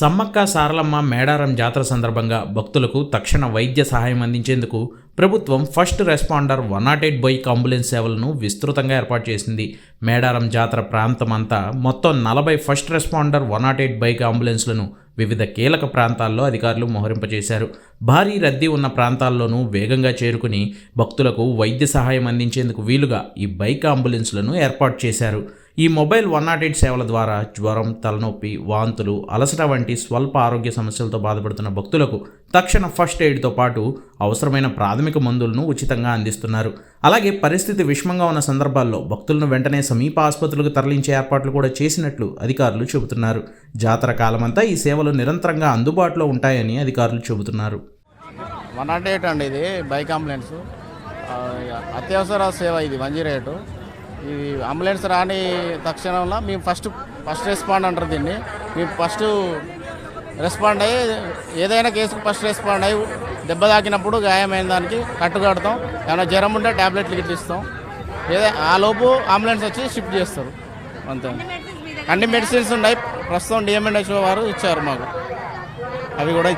సమ్మక్క సారలమ్మ మేడారం జాతర సందర్భంగా భక్తులకు తక్షణ వైద్య సహాయం అందించేందుకు ప్రభుత్వం first responder one nought eight bike ambulance సేవలను విస్తృతంగా ఏర్పాటు చేసింది. మేడారం జాతర ప్రాంతం అంతా మొత్తం నలభై first responder one nought eight bike అంబులెన్స్లను వివిధ కీలక ప్రాంతాల్లో అధికారులు మోహరింపజేశారు భారీ రద్దీ ఉన్న ప్రాంతాల్లోనూ వేగంగా చేరుకుని భక్తులకు వైద్య సహాయం అందించేందుకు వీలుగా ఈ బైక్ అంబులెన్స్లను ఏర్పాటు చేశారు. ఈ మొబైల్ వన్ నాట్ ఎయిట్ సేవల ద్వారా జ్వరం తలనొప్పి వాంతులు అలసట వంటి స్వల్ప ఆరోగ్య సమస్యలతో బాధపడుతున్న భక్తులకు తక్షణ ఫస్ట్ ఎయిడ్తో పాటు అవసరమైన ప్రాథమిక మందులను ఉచితంగా అందిస్తున్నారు. అలాగే పరిస్థితి విషమంగా ఉన్న సందర్భాల్లో భక్తులను వెంటనే సమీప ఆసుపత్రులకు తరలించే ఏర్పాట్లు కూడా చేసినట్లు అధికారులు చెబుతున్నారు. జాతర కాలమంతా ఈ సేవలు నిరంతరంగా అందుబాటులో ఉంటాయని అధికారులు చెబుతున్నారు. వన్ నాట్ ఎయిట్ అండి ఇది బైక్ అంబులెన్స్ అత్యవసర సేవ ఇది వన్ జీరో ఎయిట్ ఈ అంబులెన్స్ రాని తక్షణంలో మేము ఫస్ట్ ఫస్ట్ రెస్పాండ్ అంటారు దీన్ని. మేము ఫస్ట్ రెస్పాండ్ అయ్యి ఏదైనా కేసుకు ఫస్ట్ రెస్పాండ్ అయ్యి దెబ్బ తాకినప్పుడు గాయమైన దానికి కట్టుకడతాం. ఏమైనా జ్వరం ఉంటే ట్యాబ్లెట్లు గిట్లు ఏదో ఆ లోపు అంబులెన్స్ వచ్చి షిఫ్ట్ చేస్తారు. అంతే. అన్ని మెడిసిన్స్ ఉన్నాయి. ప్రస్తుతం డిఎంఎన్హెచ్ఓ వారు ఇచ్చారు మాకు. అవి కూడా